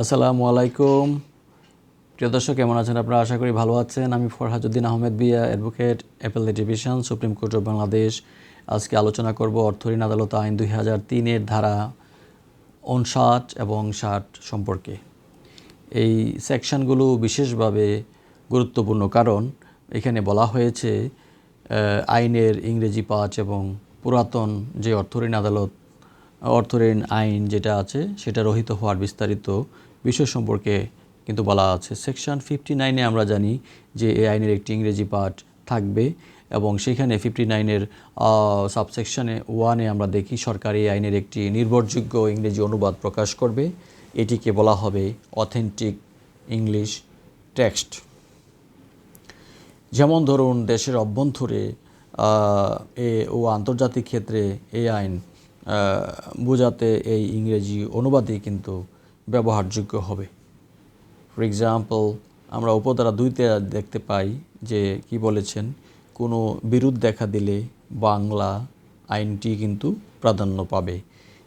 আসসালামু আলাইকুম। প্রিয় দর্শক, কেমন আছেন আপনারা? আশা করি ভালো আছেন। আমি Farhajuddin Ahmed Biya advocate, appellate division, supreme court of Bangladesh. আজকে আলোচনা করব অর্থঋণ আদালত আইন দুই হাজার তিনের ধারা উনষাট এবং ষাট সম্পর্কে। এই সেকশনগুলো বিশেষভাবে গুরুত্বপূর্ণ কারণ এখানে বলা হয়েছে আইনের ইংরেজি পাঁচ এবং পুরাতন যে অর্থঋণ আদালত অর্থঋণ আইন যেটা আছে, সেটা রহিত হওয়ার বিস্তারিত বিষয় সম্পর্কে কিন্তু বলা আছে। সেকশন ফিফটি নাইনে আমরা জানি যে এই আইনের একটি ইংরেজি পাঠ থাকবে এবং সেখানে ফিফটি নাইনের সাবসেকশনে ওয়ানে আমরা দেখি সরকারি আইনের একটি নির্ভরযোগ্য ইংরেজি অনুবাদ প্রকাশ করবে। এটিকে বলা হবে অথেন্টিক ইংলিশ টেক্সট যেমন ধরুন, দেশের অভ্যন্তরে ও আন্তর্জাতিক ক্ষেত্রে এই আইন বোঝাতে এই ইংরেজি অনুবাদই কিন্তু ব্যবহারযোগ্য হবে। ফর এক্সাম্পল আমরা উপধারা দুইতে দেখতে পাই যে কি বলেছেন, কোনো বিরোধ দেখা দিলে বাংলা আইনটি কিন্তু প্রাধান্য পাবে।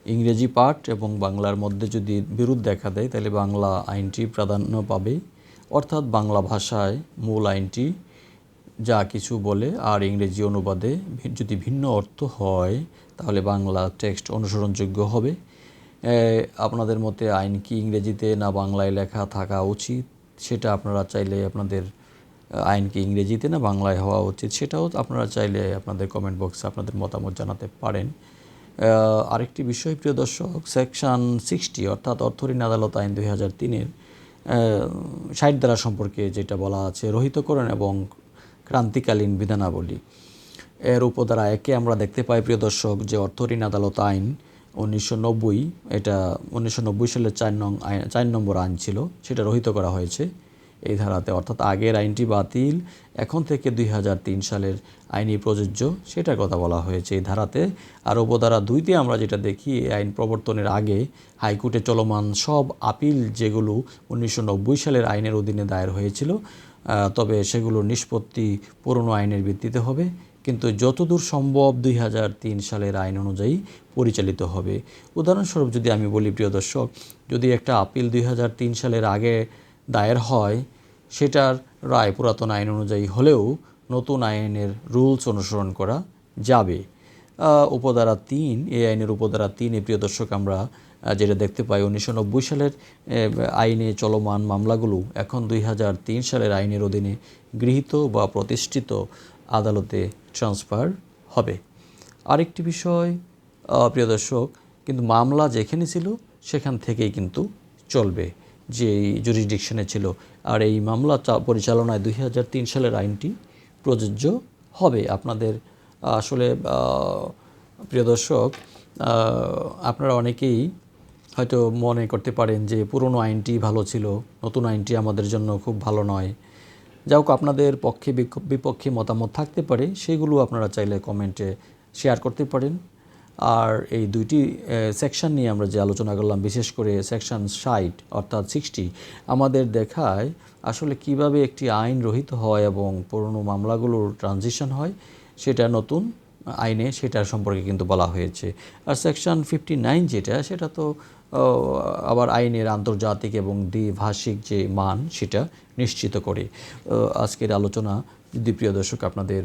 ইংরেজি পাঠ এবং বাংলার মধ্যে যদি বিরোধ দেখা দেয়, তাহলে বাংলা আইনটি প্রাধান্য পাবে। অর্থাৎ বাংলা ভাষায় মূল আইনটি যা কিছু বলে আর ইংরেজি অনুবাদে যদি ভিন্ন অর্থ হয়, তাহলে বাংলা টেক্সট অনুসরণযোগ্য হবে। আপনাদের মতে আইন কি ইংরেজিতে না বাংলায় লেখা থাকা উচিত? সেটা আপনারা চাইলে আপনাদের আইন কি ইংরেজিতে না বাংলায় হওয়া উচিত? সেটাও আপনারা চাইলে আপনাদের কমেন্ট বক্সে আপনাদের মতামত জানাতে পারেন। আরেকটি বিষয়, প্রিয় দর্শক সেকশন সিক্সটি অর্থাৎ অর্থঋণ আদালত আইন দুই হাজার তিনের ষাট ধারা সম্পর্কে যেটা বলা আছে, রহিতকরণ এবং ক্রান্তিকালীন বিধানাবলী। এর উপধারা একে আমরা দেখতে পাই, প্রিয় দর্শক, যে অর্থঋণ আদালত আইন উনিশশো নব্বই, এটা উনিশশো নব্বই সালের চার নং চার নম্বর আইন ছিল, সেটা রহিত করা হয়েছে। এই ধারাতে। অর্থাৎ আগের আইনটি বাতিল, এখন থেকে দুই হাজার তিন সালের আইনি প্রযোজ্য, সেটার কথা বলা হয়েছে এই ধারাতে। আর উপধারা দুইতে আমরা যেটা দেখি আইন প্রবর্তনের আগে হাইকোর্টে চলমান সব আপিল যেগুলো উনিশশো নব্বই সালের আইনের অধীনে দায়ের হয়েছিল তবে সেগুলোর নিষ্পত্তি পুরনো আইনের ভিত্তিতে হবে। কিন্তু যতদূর সম্ভব দুই হাজার তিন সালের আইন অনুযায়ী পরিচালিত হবে। উদাহরণস্বরূপ যদি আমি বলি, প্রিয় দর্শক, যদি একটা আপিল দুই হাজার তিন সালের আগে দায়ের হয় সেটার রায় পুরাতন আইন অনুযায়ী হলেও নতুন আইনের রুলস অনুসরণ করা যাবে। উপধারা তিন, এই আইনের উপধারা তিন প্রিয় দর্শক, আমরা যেটা দেখতে পাই, উনিশশো নব্বই সালের আইনে চলমান মামলাগুলো এখন দুই হাজার তিন সালের আইনের অধীনে গৃহীত বা প্রতিষ্ঠিত আদালতে ট্রান্সফার হবে। আরেকটি বিষয় প্রিয় দর্শক, কিন্তু মামলা যেখানে ছিল সেখান থেকেই কিন্তু চলবে। যে জুরিসডিকশনে ছিল। আর এই মামলা পরিচালনায় দুই হাজার তিন সালের আইনটি প্রযোজ্য হবে। আপনাদের, আসলে প্রিয় দর্শক আপনারা অনেকেই হয়তো মনে করতে পারেন যে পুরনো আইনটি ভালো ছিল, নতুন আইনটি আমাদের জন্য খুব ভালো নয়। যা হোক, আপনাদের পক্ষে বিপক্ষে মতামত থাকতে পারে, সেগুলো আপনারা চাইলে কমেন্টে শেয়ার করতে পারেন। আর এই দুইটি সেকশন নিয়ে আমরা যে আলোচনা করলাম, বিশেষ করে সেকশন ষাট, অর্থাৎ সিক্সটি আমাদের দেখায় আসলে কীভাবে একটি আইন রহিত হয় এবং পুরনো মামলাগুলোর ট্রানজিশন হয়, সেটা নতুন আইনে সেটার সম্পর্কে কিন্তু বলা হয়েছে। আর সেকশন ফিফটি নাইন যেটা, সেটা তো আবার আইনের আন্তর্জাতিক এবং দ্বিভাষিক যে মান, সেটা নিশ্চিত করে। আজকের আলোচনা যদি প্রিয় দর্শক, আপনাদের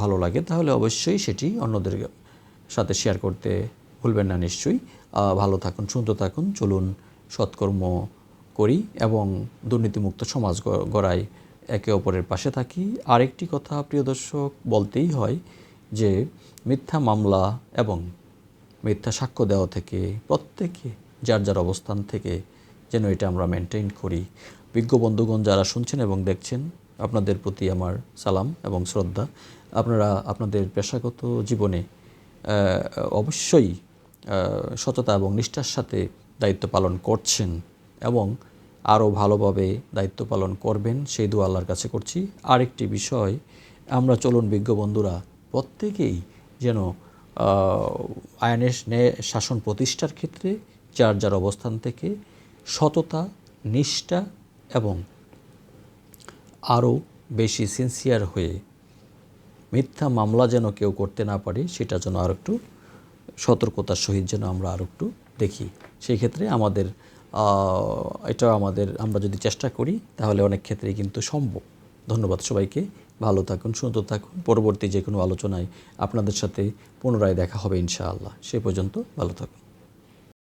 ভালো লাগে, তাহলে অবশ্যই সেটি অন্যদের সাথে শেয়ার করতে ভুলবেন না নিশ্চয়ই। ভালো থাকুন সুন্দর থাকুন, চলুন সৎকর্ম করি এবং দুর্নীতিমুক্ত সমাজ গড়ায় একে অপরের পাশে থাকি। আরেকটি কথা প্রিয় দর্শক, বলতেই হয় যে মিথ্যা মামলা এবং মিথ্যা সাক্ষ্য দেওয়া থেকে প্রত্যেকে যার যার অবস্থান থেকে যেন এটা আমরা মেনটেন করি। বিজ্ঞ বন্ধুগণ যারা শুনছেন এবং দেখছেন, আপনাদের প্রতি আমার সালাম এবং শ্রদ্ধা। আপনারা আপনাদের পেশাগত জীবনে অবশ্যই সততা এবং নিষ্ঠার সাথে দায়িত্ব পালন করছেন এবং আরও ভালোভাবে দায়িত্ব পালন করবেন, সেই দু আল্লাহর কাছে করছি। আরেকটি বিষয়, আমরা চলুন বিজ্ঞ বন্ধুরা, প্রত্যেকেই যেন আইনের ন্যায় শাসন প্রতিষ্ঠার ক্ষেত্রে যার যার অবস্থান থেকে সততা, নিষ্ঠা এবং আরও বেশি সিনসিয়ার হয়ে মিথ্যা মামলা যেন কেউ করতে না পারে, সেটা যেন আর একটু সতর্কতার সহিত যেন আমরা আর একটু দেখি। সেই ক্ষেত্রে আমাদের এটা আমাদের, আমরা যদি চেষ্টা করি, তাহলে অনেক ক্ষেত্রেই কিন্তু সম্ভব। ধন্যবাদ সবাইকে। ভালো থাকুন সুন্দর থাকুন। পরবর্তী যে কোনো আলোচনায় আপনাদের সাথে পুনরায় দেখা হবে ইনশাআল্লাহ। সে পর্যন্ত ভালো থাকুন।